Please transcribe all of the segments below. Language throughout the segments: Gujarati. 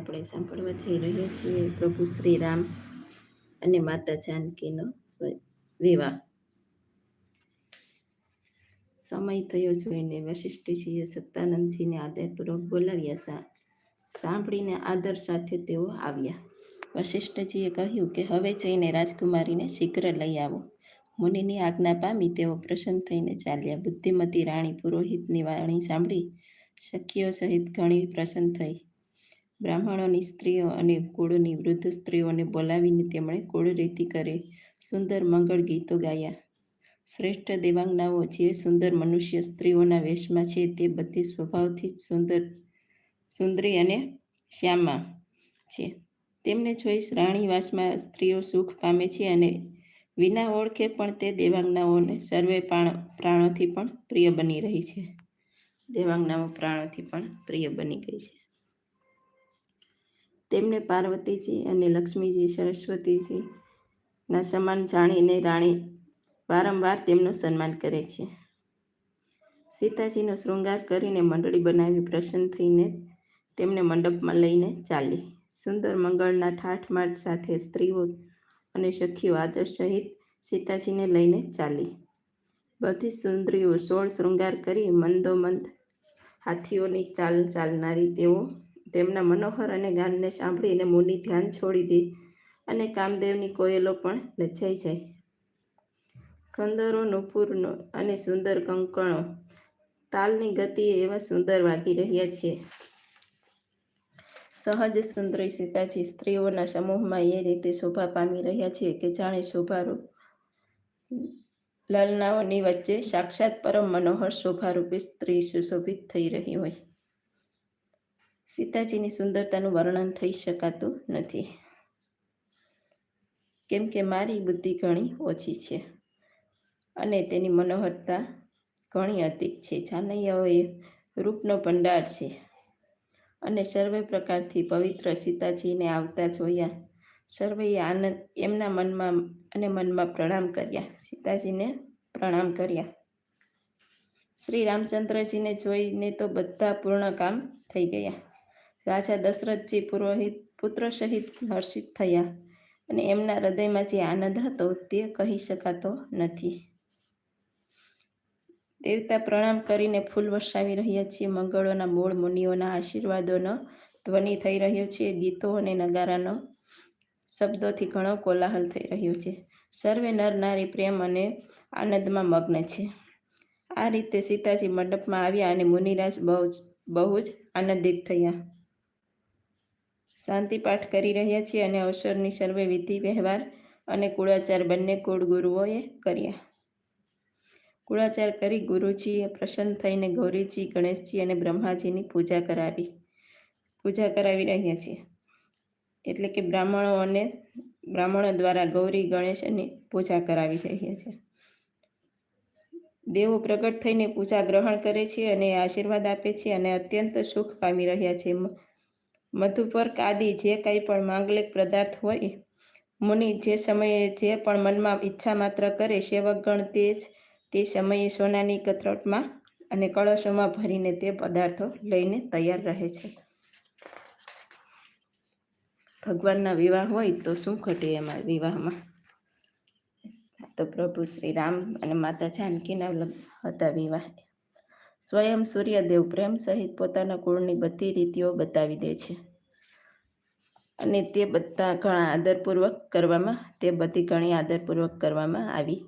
આપણે સાંભળવા જઈ રહ્યા છીએ પ્રભુ શ્રી રામ અને માતા જાનકીનો વિવાહ. સમય થયો જોઈને વશિષ્ઠજીએ સત્તાનંદજીને આદરપૂર્વક બોલાવ્યા સાંભળીને આદર સાથે તેઓ આવ્યા. વશિષ્ઠજીએ કહ્યું કે હવે જઈને રાજકુમારીને શીઘ્ર લઈ આવો. મુનિની આજ્ઞા પામી તેઓ પ્રસન્ન થઈને ચાલ્યા. બુદ્ધિમતી રાણી પુરોહિતની વાણી સાંભળી સખીઓ સહિત ઘણી પ્રસન્ન થઈ. બ્રાહ્મણોની સ્ત્રીઓ અને કુળની વૃદ્ધ સ્ત્રીઓને બોલાવીને તેમણે કુળરીતિ કરી સુંદર મંગળ ગીતો ગાયા. શ્રેષ્ઠ દેવાંગનાઓ જે સુંદર મનુષ્ય સ્ત્રીઓના વેશમાં છે તે બધી સ્વભાવથી જ સુંદર, સુંદરી અને શ્યામા છે. તેમને જોઈ રાણીવાસમાં સ્ત્રીઓ સુખ પામે છે અને વિના ઓળખે પણ તે દેવાંગનાઓને સર્વે પ્રાણોથી પણ પ્રિય બની રહી છે. દેવાંગનાઓ પ્રાણોથી પણ પ્રિય બની ગઈ છે. તેમને પાર્વતીજી અને લક્ષ્મીજી, સરસ્વતીજી ના સમાન જાણીને રાણી વારંવાર તેમનું સન્માન કરે છે. સીતાજીનો શૃંગાર કરીને મંડળી બનાવી પ્રસન્ન થઈને તેમને મંડપમાં લઈને ચાલી. સુંદર મંગળના ઠાઠમાઠ સાથે સ્ત્રીઓ અને સખીઓ આદર સહિત સીતાજીને લઈને ચાલી. બધી સુંદરીઓ સોળ શૃંગાર કરી મંદોમંદ હાથીઓની ચાલ ચાલનારી તેઓ તેમના મનોહર અને ગાનને સાંભળીને મુનિ ધ્યાન છોડી દે અને કામદેવની કોયલો પણ લજાઈ જાય. કંદરો નુપુરનો અને સુંદર કંકણો તાલની ગતિએ એવા સુંદર વાગી રહ્યા છે. સહજ સુંદરી સીતાજી સ્ત્રીઓના સમૂહમાં એ રીતે શોભા પામી રહ્યા છે કે જાણે શોભારૂપ લલનાઓની વચ્ચે સાક્ષાત પરમ મનોહર શોભારૂપે સ્ત્રી સુશોભિત થઈ રહી હોય. સીતાજીની સુંદરતાનું વર્ણન થઈ શકાતું નથી. કેમ કે મારી બુદ્ધિ ઘણી ઓછી છે અને તેની મનોહરતા ઘણી અધિક છે. જાનૈયાઓ એ રૂપનો ભંડાર છે અને સર્વે પ્રકારથી પવિત્ર સીતાજીને આવતા જોયા. સર્વેએ આનંદ એમના મનમાં અને મનમાં પ્રણામ કર્યા. સીતાજીને પ્રણામ કર્યા. શ્રી રામચંદ્રજીને જોઈને તો બધા પૂર્ણ કામ થઈ ગયા. રાજા દશરથજી પુરોહિત, પુત્ર સહિત હર્ષિત થયા અને એમના હૃદયમાં જે આનંદ હતો તે કહી શકાતો નથી. દેવતા પ્રણામ કરીને ફૂલ વરસાવી રહ્યા છીએ. મંગળોના મૂળ મુનિઓના આશીર્વાદોનો ધ્વનિ થઈ રહ્યો છે. ગીતો અને નગારાનો શબ્દોથી ઘણો કોલાહલ થઈ રહ્યો છે. સર્વે નર નારી પ્રેમ અને આનંદમાં મગ્ન છે. આ રીતે સીતાજી મંડપમાં આવ્યા અને મુનિરાજ બહુ જ બહુ જ આનંદિત થયા. શાંતિ પાઠ કરી રહ્યા છીએ અને અવસરની સર્વે વિધિ, વ્યવહાર અને કુળાચાર બંને કુળ ગુરુઓએ કર્યા. કુળાચાર કરી ગુરુજીએ પ્રસન્ન થઈને ગૌરીજી, ગણેશજી અને બ્રહ્માજીની પૂજા કરાવી. પૂજા કરાવી રહ્યા છીએ. એટલે કે બ્રાહ્મણો અને બ્રાહ્મણો દ્વારા ગૌરી, ગણેશ અને પૂજા કરાવી રહ્યા છે. દેવો પ્રગટ થઈને પૂજા ગ્રહણ કરે છે અને આશીર્વાદ આપે છે અને અત્યંત સુખ પામી રહ્યા છે. મધુપર્ક આદિ જે કંઈ પણ માંગલિક પદાર્થ હોય, મુનિ જે સમયે જે પણ મનમાં ઈચ્છા માત્ર કરે સેવકગણ તે જ તે સમયે સોનાની કથરોટમાં અને કળશોમાં ભરીને તે પદાર્થો લઈને તૈયાર રહે છે. ભગવાનના વિવાહ હોય તો શું ઘટે એમાં વિવાહમાં? તો પ્રભુ શ્રી રામ અને માતા જાનકીના હતા વિવાહ. સ્વયં સૂર્યદેવ પ્રેમ સહિત પોતાના કુળની બધી રીતિઓ બતાવી દે છે. અને તે બધા ઘણા આદરપૂર્વક કરવામાં, તે બધી ઘણી આદરપૂર્વક કરવામાં આવી.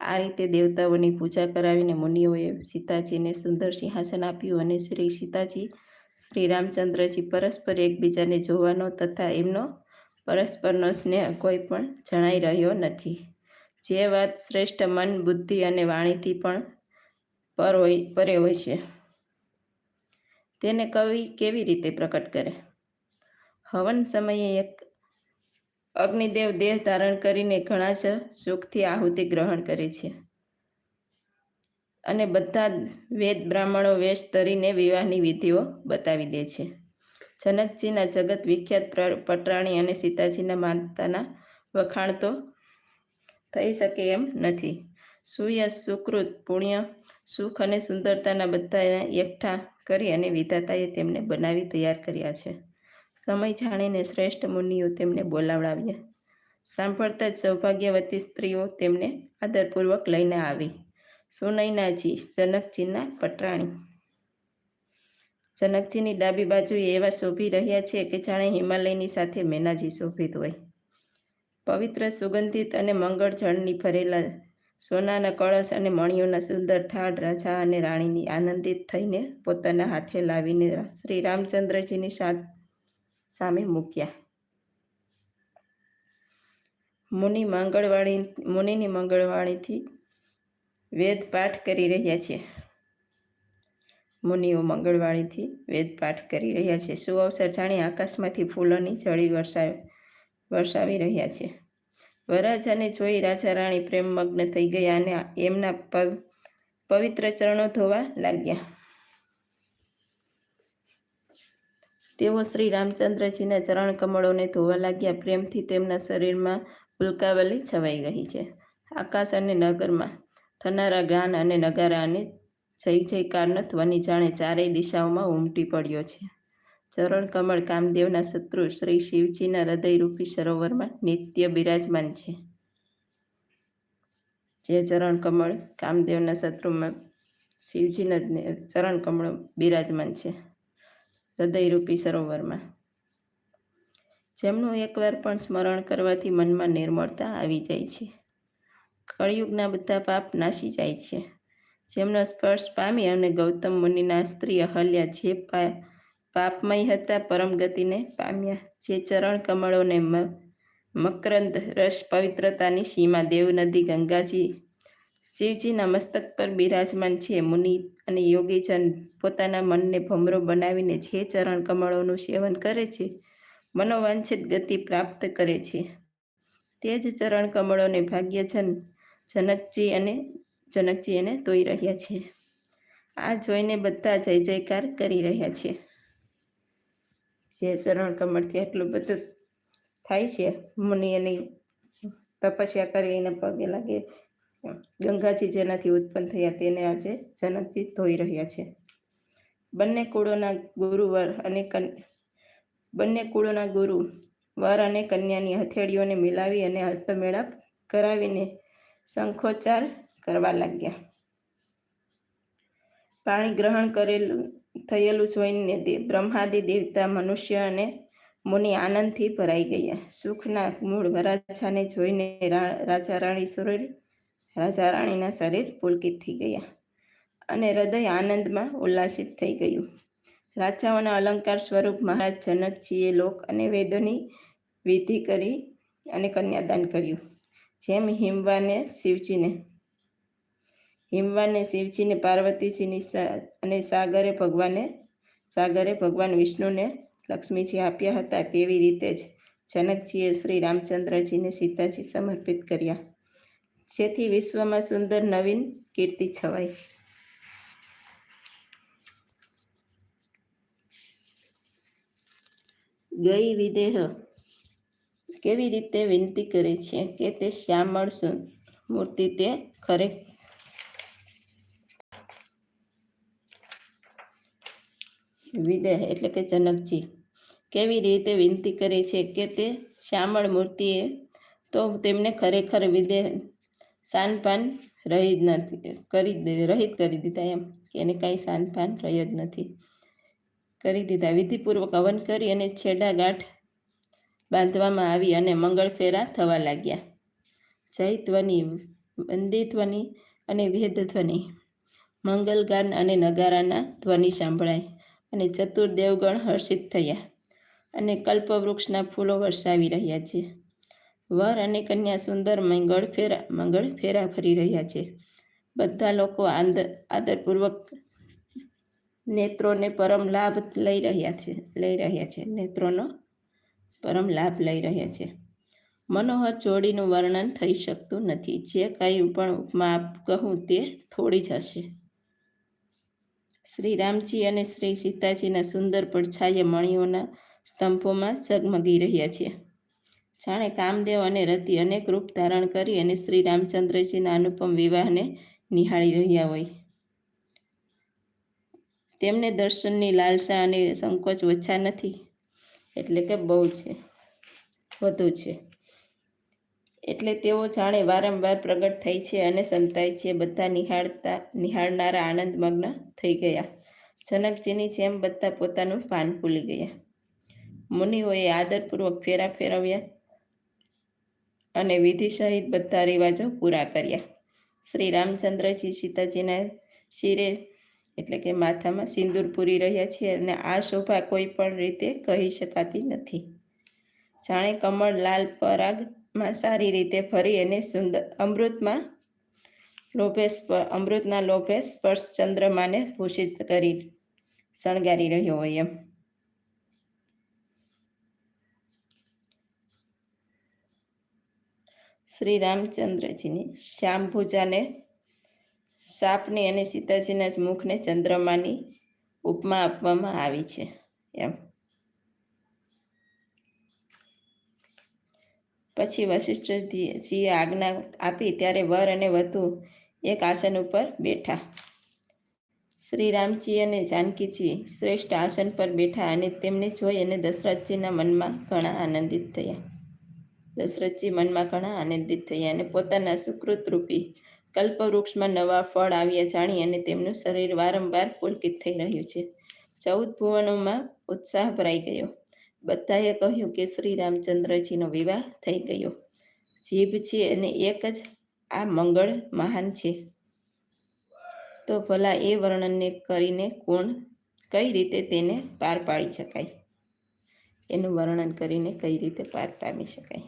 આ રીતે દેવતાઓની પૂજા કરાવીને મુનિઓએ સીતાજીને સુંદર સિંહાસન આપ્યું અને શ્રી સીતાજી શ્રી રામચંદ્રજી પરસ્પર એકબીજાને જોવાનો તથા એમનો પરસ્પરનો સ્નેહ કોઈ પણ જણાઈ રહ્યો નથી. જે વાત શ્રેષ્ઠ મન, બુદ્ધિ અને વાણીથી પણ પર હોય પરે હોય છે. તેને કવિ કેવી રીતે પ્રકટ કરે? હવન સમયે એક અગ્નિદેવ દેહ ધારણ કરીને ઘણા જ સુખથી આહુતિ ગ્રહણ કરે છે. અને બધા વેદ બ્રાહ્મણો વેશ ધરીને વિવાહની વિધિઓ બતાવી દે છે. જનકજીના જગત વિખ્યાત પટરાણી અને સીતાજીના માતાના વખાણ તો થઈ શકે એમ નથી. સુયશ સુકૃત, પુણ્ય સુખ અને સુંદરતાના બધાને એકઠા કરી અને વિધાતાએ તેમને બનાવી તૈયાર કર્યા છે. સમય જાણીને શ્રેષ્ઠ મુનિઓ તેમને બોલાવડાવ્યા. સાંભળતા જ સૌભાગ્યવતી સ્ત્રીઓ તેમને આદરપૂર્વક લઈને આવી. સુનૈનાજી જનકજીના પટરાણી. જનકજીની ડાબી બાજુએ એવા શોભી રહ્યા છે કે જાણે હિમાલયની સાથે મેનાજી શોભિત હોય. પવિત્ર, સુગંધિત અને મંગળ જળની ભરેલા સોનાના કળશ અને મણિઓના સુંદર થાળ રાજા અને રાણીની આનંદિત થઈને પોતાના હાથે લાવીને શ્રી રામચંદ્રજીની સામે મૂક્યા. મુનિ મંગળવાણી, મુનિની મંગળવાણીથી વેદ પાઠ કરી રહ્યા છે. મુનિઓ મંગળવાણીથી વેદ પાઠ કરી રહ્યા છે. સુઅવસર જાણી આકાશમાંથી ફૂલોની જળી વરસાવ વરસાવી રહ્યા છે. વરરાજાને જોઈ રાજા રાણી પ્રેમમગ્ન થઈ ગયા અને એમના પવિત્ર ચરણો ધોવા લાગ્યા. તેઓ શ્રી રામચંદ્રજીના ચરણ કમળોને ધોવા લાગ્યા. પ્રેમથી તેમના શરીરમાં ઉલ્કાવલી છવાઈ રહી છે. આકાશ અને નગરમાં થનારા ગાન અને નગારા અને જય જયકારનો ધ્વનિ જાણે ચારેય દિશાઓમાં ઉમટી પડ્યો છે. ચરણ કમળ કામદેવના શત્રુ શ્રી શિવજીના હૃદયરૂપી સરોવરમાં નિત્ય બિરાજમાન છે. જે ચરણ કમળ કામદેવના શત્રુમાં શિવજીના ચરણ કમળ બિરાજમાન છે. હૃદયરૂપી સરોવરમાં. જેમનું એકવાર પણ સ્મરણ કરવાથી મનમાં નિર્મળતા આવી જાય છે. કળિયુગના બધા પાપ નાશી જાય છે. જેમનો સ્પર્શ પામી અને ગૌતમ મુનિના સ્ત્રી અહલ્યા જે પાપમય હતા પરમ ગતિને પામ્યા. જે ચરણ કમળોને મકરંદ રસ પવિત્રતાની સીમા દેવ નદી ગંગાજી શિવજીના મસ્તક પર બિરાજમાન છે. મુનિ અને યોગીજન પોતાના મનને ભમરો બનાવીને જે ચરણ કમળોનું સેવન કરે છે, મનોવાંછિત ગતિ પ્રાપ્ત કરે છે. તે જ ચરણ કમળોને ભાગ્યજન જનકજી અને જનકજી એને ધોઈ રહ્યા છે. આ જોઈને બધા જય જયકાર કરી રહ્યા છે. જે ચરણ કમળથી એટલું બધું થાય છે. મુનિ એની તપસ્યા કરી એને પગે લાગે. ગંગાજી જેનાથી ઉત્પન્ન થયા તેને આજે જનકજી ધોઈ રહ્યા છે. બંને કુળોના ગુરુવર અને બંને કુળોના ગુરુ વર અને કન્યાની હથેળીઓને મિલાવી અને હસ્તમેળાપ કરાવીને શંખોચ્ચાર કરવા લાગ્યા. પાણી ગ્રહણ કરેલું થયેલું જોઈને બ્રહ્માદિ દેવતા મનુષ્ય અને મુનિ આનંદથી ભરાઈ ગયા. સુખના મૂળ વરાછાને જોઈને રાજા રાણી શરીર, રાજા રાણીના શરીર પુલકિત થઈ ગયા અને હૃદય આનંદમાં ઉલ્લાસિત થઈ ગયું. રાજાઓના અલંકાર સ્વરૂપ મહારાજ જનકજીએ લોક અને વેદોની વિધિ કરી અને કન્યાદાન કર્યું. જેમ હિમવાને શિવજીને હિમવાને શિવજીને પાર્વતીજીની અને સાગરે ભગવાને, સાગરે ભગવાન વિષ્ણુને લક્ષ્મીજી આપ્યા હતા તેવી રીતે જ જનકજીએ શ્રી રામચંદ્રજીને સીતાજી સમર્પિત કર્યા. જેથી વિશ્વમાં સુંદર નવીન કીર્તિ છવાઈ. ગઈ વિદેહ કેવી રીતે વિનંતી કરે છે કે તે શ્યામળ મૂર્તિ તે ખરે વિદેહ એટલે કે જનકજી. કેવી રીતે વિનંતી કરે છે કે તે શ્યામળ મૂર્તિએ તો તેમને ખરેખર વિદેહ સાનપાન રહી જ નથી, કરી રહિત કરી દીધા એમ કે એને કાંઈ સાનપાન રહ્યો જ નથી. કરી દીધા. વિધિપૂર્વક હવન કરી અને છેડા ગાંઠ બાંધવામાં આવી અને મંગળ ફેરા થવા લાગ્યા. જય ધ્વનિ વંદિધ્વનિ અને વેદ ધ્વનિ મંગલગાન અને નગારાના ધ્વનિ સાંભળાય. અને ચતુર દેવગણ હર્ષિત થયા અને કલ્પવૃક્ષના ફૂલો વરસાવી રહ્યા છે. વર અને કન્યા સુંદર મંગળ ફેરા મંગળ ફેરા ફરી રહ્યા છે. બધા લોકો આદર આદરપૂર્વક નેત્રોને પરમ લાભ લઈ રહ્યા છે, લઈ રહ્યા છે. નેત્રોનો પરમ લાભ લઈ રહ્યા છે. મનોહર જોડીનું વર્ણન થઈ શકતું નથી. જે કાંઈ પણ ઉપમા કહું તે થોડી જ હશે. શ્રી રામજી અને શ્રી સીતાજીના સુંદર પડછાયા મણીઓના સ્તંભોમાં ઝગમગી રહ્યા છે. જાણે કામદેવ અને રતિ અનેક રૂપ ધારણ કરી અને શ્રી રામચંદ્રજીના અનુપમ વિવાહને નિહાળી રહ્યા હોય. તેમને દર્શનની લાલસા અને સંકોચ ઓછા નથી. એટલે કે બહુ છે. વધુ છે. એટલે તેઓ જાણે વારંવાર પ્રગટ થઈ છે અને સંતાય છે. બધા નિહાળતા, નિહાળનારા આનંદમગ્ન થઈ ગયા. જનકજીની જેમ બધા પોતાનું પાન ભૂલી ગયા. મુનિઓએ આદરપૂર્વક ફેરા ફેરવ્યા અને વિધિ સહિત બધા રિવાજો પૂરા કર્યા. શ્રી રામચંદ્રજી સીતાજીના શિરે એટલે કે માથામાં સિંદૂર પૂરી રહ્યા છે અને આ શોભા કોઈ પણ રીતે કહી શકાતી નથી. જાણે કમળ, લાલ પરાગમાં સારી રીતે ફરી અને સુંદર અમૃતમાં લોભે અમૃતના લોભે સ્પર્શ ચંદ્રમાને ભૂષિત કરી શણગારી રહ્યો હોય એમ. શ્રી રામચંદ્રજીની શ્યામભૂજાને સાપની અને સીતાજીના જ મુખને ચંદ્રમાની ઉપમા આપવામાં આવી છે એમ. પછી વશિષ્ઠજીએ આજ્ઞા આપી ત્યારે વર અને વધુ એક આસન ઉપર બેઠા. શ્રી રામજી અને જાનકીજી શ્રેષ્ઠ આસન પર બેઠા અને તેમને જોઈ અને દશરથજીના મનમાં ઘણા આનંદિત થયા. દશરથજી મનમાં ઘણા આનંદિત થયા અને પોતાના સુકૃત રૂપી કલ્પવૃક્ષમાં નવા ફળ આવ્યા જાણી અને તેમનું શરીર વારંવાર પુલકિત થઈ રહ્યું છે. ચૌદ ભુવનોમાં ઉત્સાહ ભરાઈ ગયો. બધાએ કહ્યું કે શ્રી રામચંદ્રજીનો વિવાહ થઈ ગયો. જીભ છે અને એક જ આ મંગળ મહાન છે. તો ભલા એ વર્ણનને કરીને કોણ કઈ રીતે તેને પાર પાડી શકાય? એનું વર્ણન કરીને કઈ રીતે પાર પામી શકાય?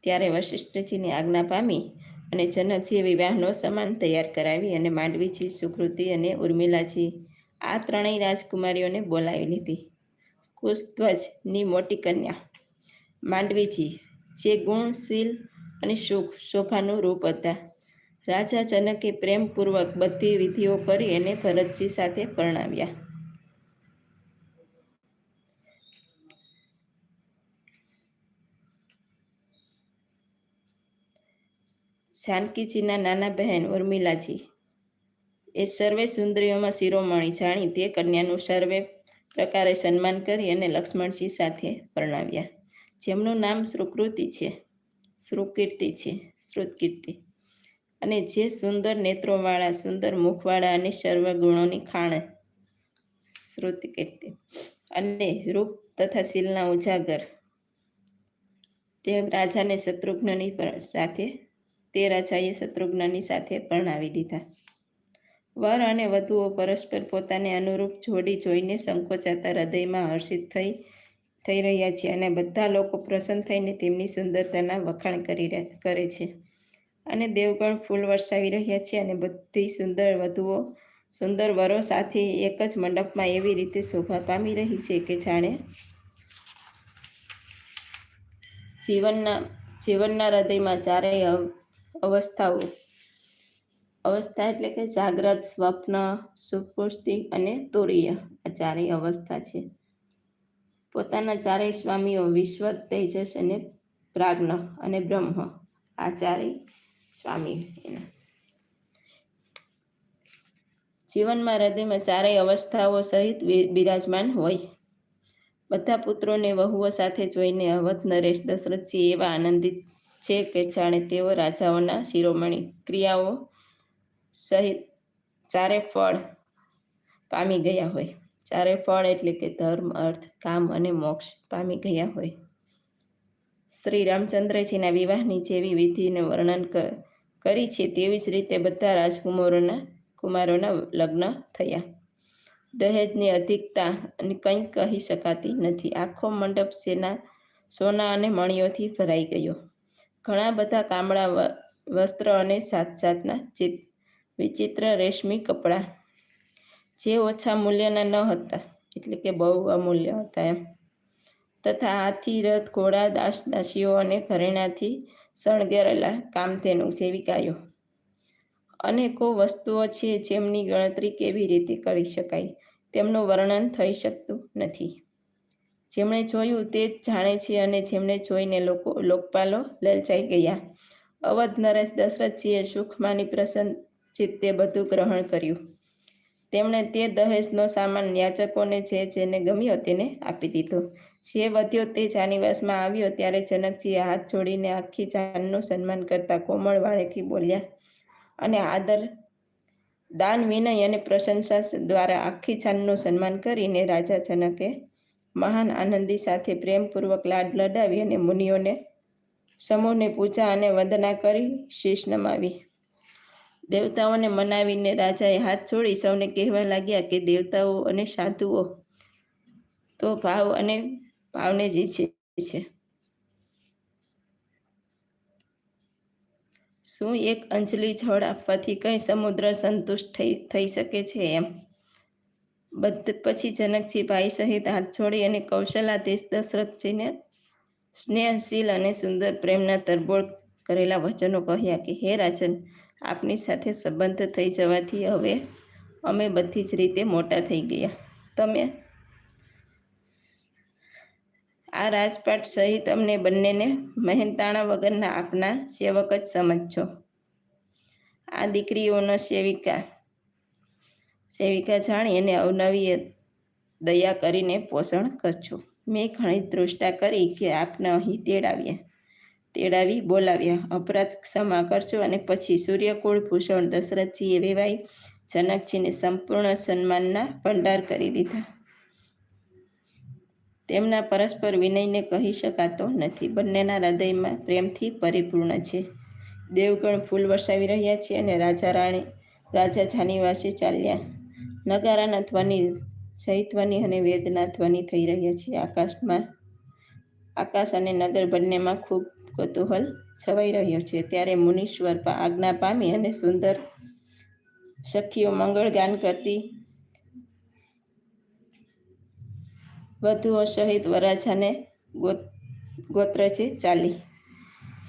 ત્યારે વશિષ્ઠજીની આજ્ઞા પામી અને જનકજીએ વિવાહનો સમાન તૈયાર કરાવી અને માંડવીજી, સુકૃતિ અને ઉર્મિલાજી આ ત્રણેય રાજકુમારીઓને બોલાવી લીધી. કુશધ્વજની મોટી કન્યા. માંડવીજી, જે ગુણશીલ અને સુખ શોભાનું રૂપ હતા. રાજા જનકે પ્રેમપૂર્વક બધી વિધિઓ કરી અને ભરતજી સાથે પરણાવ્યા. જાનકીજીના નાના બહેન ઉર્મિલાજી, એ સર્વે સુંદરીઓમાં શિરોમણી જાણી તે કન્યાનું સર્વે પ્રકારે સન્માન કરી અને લક્ષ્મણસિંહ સાથે પરણાવ્યા. જેમનું નામ શ્રુકૃતિ છે. શ્રુકીર્તિ છે. શ્રુતકીર્તિ. અને જે સુંદર નેત્રોવાળા, સુંદર મુખવાળા અને સર્વ ગુણોની ખાણ શ્રુતકીર્તિ. અને રૂપ તથા શીલના ઉજાગર. તે રાજાને શત્રુઘ્નની સાથે, તે રાજાએ શત્રુઘ્નની સાથે પરણાવી દીધા. વર અને વધુઓ પરસ્પર પોતાને અનુરૂપ જોડી જોઈને સંકોચાતા હૃદયમાં હર્ષિત થઈ થઈ રહ્યા છે અને બધા લોકો પ્રસન્ન થઈને તેમની સુંદરતાના વખાણ કરી કરે છે. અને દેવગણ ફૂલ વરસાવી રહ્યા છે અને બધી સુંદર વધુઓ સુંદર વરો સાથે એક જ મંડપમાં એવી રીતે શોભા પામી રહી છે કે જાણે જીવનના જીવનના હૃદયમાં ચારેય અવસ્થાઓ અવસ્થા એટલે કે જાગ્રત, સ્વપ્ન, સુપુષ્ટિ અને તુરીય. આ ચારેય અવસ્થા છે. પોતાના ચારેય સ્વામીઓ વિશ્વ, તેજસ અને પ્રાજ્ઞ અને બ્રહ્મ. આ ચારેય સ્વામી એના. જીવનમાં હૃદયમાં ચારેય અવસ્થાઓ સહિત બિરાજમાન હોય. બધા પુત્રોને વહુઓ સાથે જોઈને અવધ, નરેશ, દશરથજી એવા આનંદિત છે કે જાણે તેઓ રાજાઓના શિરોમણી ક્રિયાઓ સહિત ચારે ફળ પામી ગયા હોય. ચારે ફળ એટલે કે ધર્મ, અર્થ, કામ અને મોક્ષ પામી ગયા હોય. શ્રી રામચંદ્રજીના વિવાહની જેવી વિધિને વર્ણન કરી છે તેવી જ રીતે બધા રાજકુમારોના, કુમારોના લગ્ન થયા. દહેજની અધિકતા અને કંઈ કહી શકાતી નથી. આખો મંડપ સેના, સોના અને મણીઓથી ભરાઈ ગયો. ઘણા બધા કામળા વસ્ત્ર અને જાત જાતના ચિત વિચિત્ર રેશમી કપડાં, જે ઓછા મૂલ્યના ન હતા, એટલે કે બહુ અમૂલ્ય હતા એમ. તથા હાથી, રથ, ઘોડા, દાસ, દાસીઓ અને ઘરેણાથી શણગારેલા કામધેનુ જેવી ગાયો અનેકો વસ્તુઓ છે જેમની ગણતરી કેવી રીતે કરી શકાય, તેમનું વર્ણન થઈ શકતું નથી. જેમણે જોયું તે જ જાણે છે અને જેમણે જોઈને લોકો લોકપાલો લલચાઈ ગયા. અવધ નરેશ દશરથજીએ સુખમાની પ્રસન્ન ચિત્તે બધું ગ્રહણ કર્યું. તેમણે તે દહેજનો સામાન યાચકોને જે જેને ગમ્યો તેને આપી દીધો. જે વધ્યો તે જાનિવાસમાં આવ્યો ત્યારે જનકજીએ હાથ જોડીને આખી જાનનું સન્માન કરતા કોમળ વાણીથી બોલ્યા, અને આદર, દાન, વિનય અને પ્રશંસા દ્વારા આખી જાનનું સન્માન કરીને રાજા જનકે મહાન આનંદી સાથે પ્રેમપૂર્વક લાડ લડાવી અને મુનિઓને, સમૂહને પૂજા અને વંદના કરી શીશ નમાવી. દેવતાઓને મનાવીને રાજાએ હાથ છોડી સૌને કહેવા લાગ્યા કે દેવતાઓ અને સાધુઓ, તો ભાવ અને ભાવને જ ઈચ્છે છે. શું એક અંજલિ જળ આપવાથી કંઈ સમુદ્ર સંતુષ્ટ થઈ થઈ શકે છે એમ? બધ, પછી જનકજી ભાઈ સહિત હાથ છોડી અને કૌશલાધીશ દશરથજીને સ્નેહશીલ અને સુંદર પ્રેમના તરબોળ કરેલા વચનો કહ્યા કે, હે રાજન આપની સાથે સંબંધ થઈ જવાથી હવે અમે બધી જ રીતે મોટા થઈ ગયા. તમે આ રાજપાટ સહિત અમને બંનેને મહેનતાણા વગરના આપના સેવક જ સમજજો. આ દીકરીઓનો સેવિકા સેવિકા જાણી અને અવનવી દયા કરીને પોષણ કરજો. મેં ઘણી દૃષ્ટા કરી કે આપને અહીં તેડાવ્યા. તેડાવી બોલાવ્યા. અપરાધ ક્ષમા કરજો અને પછી સૂર્યકુળ, ભૂષણ, દશરથજીએ વેવાઈ જનકજીને સંપૂર્ણ સન્માનના ભંડાર કરી દીધા. તેમના પરસ્પર વિનયને કહી શકાતો નથી. બંનેના હૃદયમાં પ્રેમથી પરિપૂર્ણ છે. દેવગણ ફૂલ વરસાવી રહ્યા છે અને રાજા રાણી, રાજા જાનીવાસી ચાલ્યા. નગારાના ધ્વનિ, જયધ્વનિ અને વેદના ધ્વનિ થઈ રહ્યા છે. આકાશમાં, આકાશ અને નગર બંનેમાં ખૂબ કુતૂહલ છવાઈ રહ્યો છે. ત્યારે મુનીશ્વર આજ્ઞા પામી અને સુંદર સખીઓ મંગળ ગાન કરતી વધુઓ સહિત વરાછાને ગોત્રજી ચાલી.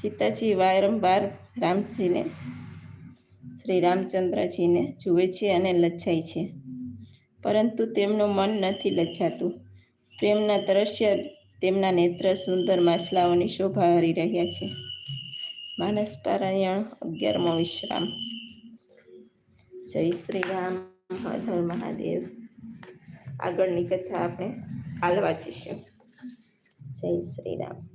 સીતાજી વારંવાર રામજીને, શ્રી રામચંદ્રજીને જુએ છે અને લચ્છાય છે. પરંતુ તેમનું મન નથી લચ્છાતું. પ્રેમના દ્રશ્ય તેમના નેત્ર સુંદર માછલાઓની શોભા હરી રહ્યા છે. માનસ પારાયણ અગિયારમો વિશ્રામ. જય શ્રી રામ, હર મહાદેવ. આગળની કથા આપણે કાલ વાંચીશું જય શ્રી રામ.